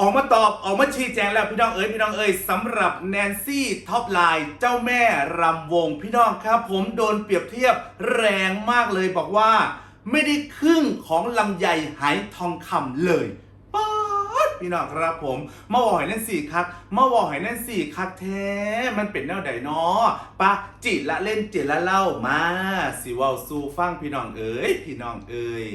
ออกมาตอบออกมาชี้แจงแล้วพี่น้องเอ๋ยพี่น้องเอ๋ยสำหรับแนนซี่ท็อปไลน์เจ้าแม่รำวงพี่น้องครับ ผมโดนเปรียบเทียบแรงมากเลยบอกว่า ไม่ได้ครึ่งของลำไยหายทองคำเลยป๊าดพี่น้องครับผมมาบอกให้แนั่นสี่คักมาบอกให้แนั่นสี่คักแท้มันเป็นแนวใดเนาะปะจิละเล่นจิละเล่ามาสิว้าสู่ฟังพี่น้องเอ๋ยพี่น้องเอ๋ย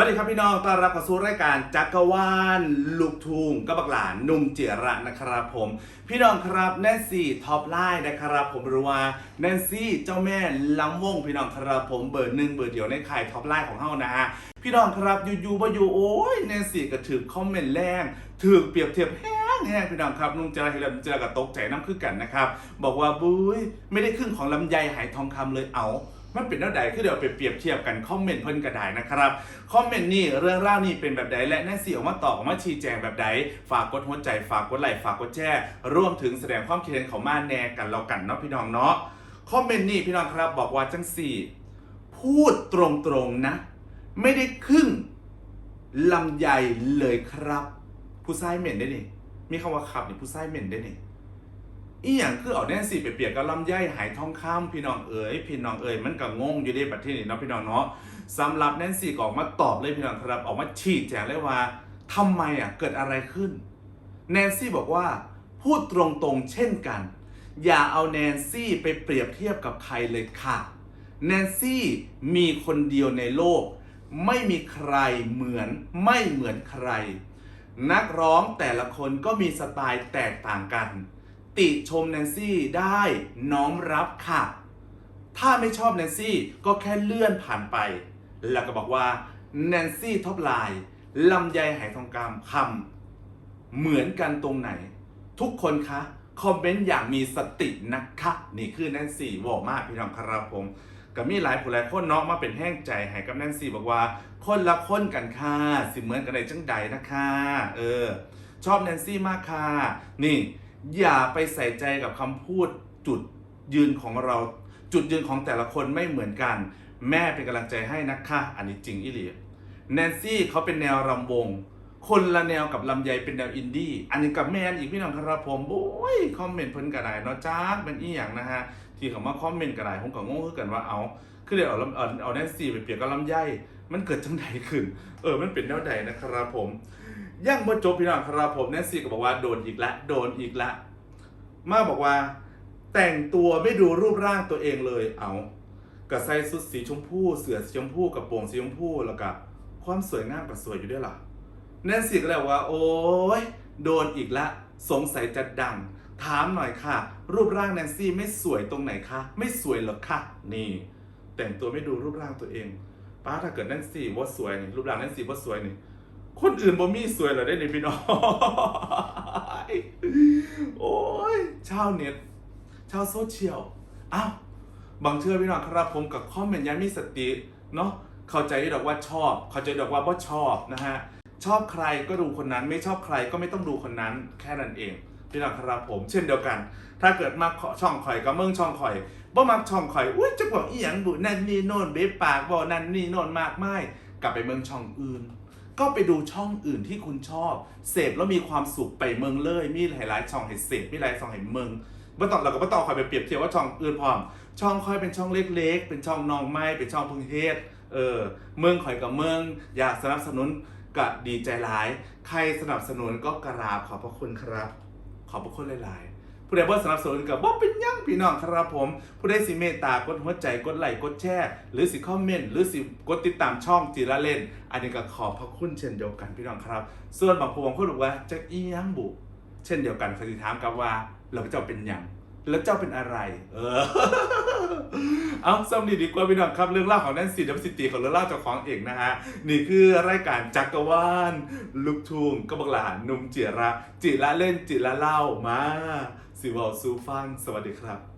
วัสดีครับพี่น้อง ต้อนรับเข้าสู่รายการจักรวาลลูกทุ่งกับบักหลานนุ่มเจียระนะครับผม พี่น้องครับแนนซี่ท็อปไลน์นะครับผมหรือว่าแนนซี่เจ้าแม่ล้ำวงพี่น้องครับผมเบอร์หนึ่งเบอร์เดียวในข่ายท็อปไลน์ของเฮานะฮะพี่น้องครับอยู่ๆบ่อยู่โอ้ยแนนซี่ก็ถือคอมเมนต์แรงถือเปรียบเทียบแห้งแห้งพี่น้องครับนุ่มเจระเห็นแล้วนุ่มเจระก็ตกใจน้ำคือกันนะครับบอกว่าบุ้ยไม่ได้ครึ่งของลำไยหายทองคำเลยเอา มันเป็นเท่าใดคือเดี๋ยวไปเปรียบเทียบกันคอมเมนต์เพิ่นกระไดนะครับคอมเมนต์นี่เรื่องราวนี่เป็นแบบใดและแน่สิออกมาตอบออกมาชี้แจงแบบใดฝากกดหัวใจฝากกดไลค์ฝากกดแชร์ร่วมถึงแสดงความคิดเห็นของมาแน่กันแล้วกันเนาะพี่น้องเนาะคอมเมนต์นี่พี่น้องครับบอกว่าจังสี่ พูดตรงๆนะ ไม่ได้ครึ่งลำใหญ่เลยครับ ผู้ชายเหม็นได้นี่มีคำว่าขับนี่ผู้ชายเหม็นได้นี่ อีหยังคือเอาแน่สิไปเปรียบกับลำไยหายทองคำพี่น้องเอ๋ยพี่น้องเอ๋ยมันก็งงอยู่ในประเทศนี้เนาะพี่น้องเนาะสำหรับแนนซี่ก็ออกมาตอบเลยพี่น้องครับออกมาชี้แจงเลยว่าทำไมอะเกิดอะไรขึ้น แนนซี่บอกว่า พูดตรงๆเช่นกัน อย่าเอาแนนซี่ไปเปรียบเทียบกับใครเลยค่ะ แนนซี่มีคนเดียวในโลก ไม่มีใครเหมือนไม่เหมือนใคร นักร้องแต่ละคนก็มีสไตล์แตกต่างกัน ติชมแนนซี่ได้น้อมรับค่ะ ถ้าไม่ชอบแนนซี่ก็แค่เลื่อนผ่านไป แล้วก็บอกว่าแนนซี่ท็อปไลน์ลำไยหายทองคำคำเหมือนกันตรงไหน ทุกคนคะคอมเมนต์อย่างมีสตินะคะนี่คือแนนซี่บอมากพี่น้องครับผมก็มีหลายผู้หลายคนเนาะมาเป็นแห้งใจให้กับแนนซี่บอกว่า คนละคนกันค่ะสิเหมือนกันในจังใดนะคะ เออ ชอบแนนซี่มากค่ะนี่ อย่าไปใส่ใจกับคำพูดจุดยืนของเรา จุดยืนของแต่ละคนไม่เหมือนกัน แม่เป็นกำลังใจให้นะคะอันนี้จริงอีหลีแนนซี่เขาเป็นแนวรำวง คนละแนวกับลำไยเป็นแนวอินดี้อันนี้กับแมนอีกพี่น้องครับผมโอ้ยคอมเมนต์เพิ่นกระไดเนาะจ้าเป็นอีหยังนะฮะที่เขามาคอมเมนต์กระไดผมก็งงคือกันว่าเอาคือเดี๋ยวเอาเอาเอาแนนซี่ไปเปรียบกับลำไยมันเกิดจังใดขึ้น เออมันเป็นแนวใดนะครับผม ยังบ่จบพี่น้องครับผมแนนซี่ก็บอกว่าโดนอีกแล้วโดนอีกแล้วมาบอกว่า แต่งตัวไม่ดูรูปร่างตัวเองเลยเอากระใส่สุดสีชมพูเสือสีชมพูกับโปรงสีชมพูแล้วก็ความสวยงามกับสวยอยู่ด้วยล่ะแนนซี่ก็เลยว่า โอ้ยโดนอีกละ สงสัยจะดัง ถามหน่อยค่ะ รูปร่างแนนซี่ไม่สวยตรงไหนคะไม่สวยหรอคะนี่ แต่งตัวไม่ดูรูปร่างตัวเองป้าถ้าเกิดแนนซี่ว่าสวยนี่รูปร่างแนนซี่ว่าสวยนี่ คนอื่นบ่มีสวยเหรอได้ในพี่น้องโอ้ยชาวเน็ตชาวโซเชียลอ้าวบางเชื่อพี่น้องครับผมกับคอมเมนต์ยังมีสติเนาะเข้าใจดอกว่าชอบ เข้าใจดอกว่าบ่ชอบนะฮะชอบใครก็ดูคนนั้น ไม่ชอบใครก็ไม่ต้องดูคนนั้นแค่นั้นเองพี่น้องครับผม เช่นเดียวกัน ถ้าเกิดมาช่องข่อยก็เมืองช่องข่อยบ่มักช่องข่อยอุ้ยจะบอกอีหยังบุนั่นนี่โน่นเบ๊ปากบ่นั่นนี่โน่นมากไม่กลับไปเมืองช่องอื่น ก็ไปดูช่องอื่นที่คุณชอบเสพแล้วมีความสุขไปเมืองเลยมีหลายๆช่องให้เสพมีหลายช่องให้เมืองเมื่อตอนเราก็ไม่ต้องคอยไปเปรียบเทียบว่าช่องอื่นพร้อม ช่องคอยเป็นช่องเล็กๆ เป็นช่องนองไม้เป็นช่องพึ่งเฮ็ดเออเมืองข่อยกับเมือง อยากสนับสนุนก็ดีใจหลาย ใครสนับสนุนก็กราบขอบพระคุณครับ ขอบพระคุณหลายๆ ผู้ใดบ่สนับสนุนกับบ่เป็นหยังพี่น้องครับผม ผู้ใดสิเมตตากดหัวใจกดไลค์กดแชร์หรือสิคอมเมนต์หรือสิกดติดตามช่องจีละเล่น อันนี้ก็ขอบพระคุณเช่นเดียวกันพี่น้องครับ ส่วนบางผู้บางคนบอกว่าจะอีหยังบุเช่นเดียวกันคำถามกับว่าเราเจ้าเป็นหยังแล้วเจ้าเป็นอะไร เออ เอาซ้ำดีดีกว่าพี่น้องครับ เรื่องเล่าของแนนซี่ดับซิตีของเรื่องเล่าเจ้าของเองนะฮะ นี่คือรายการจักรวาลลูกทุ่งก็บักหลานนุ่มจียระจิละเล่นจิละเล่ามา สิวอลซูฟังสวัสดีครับ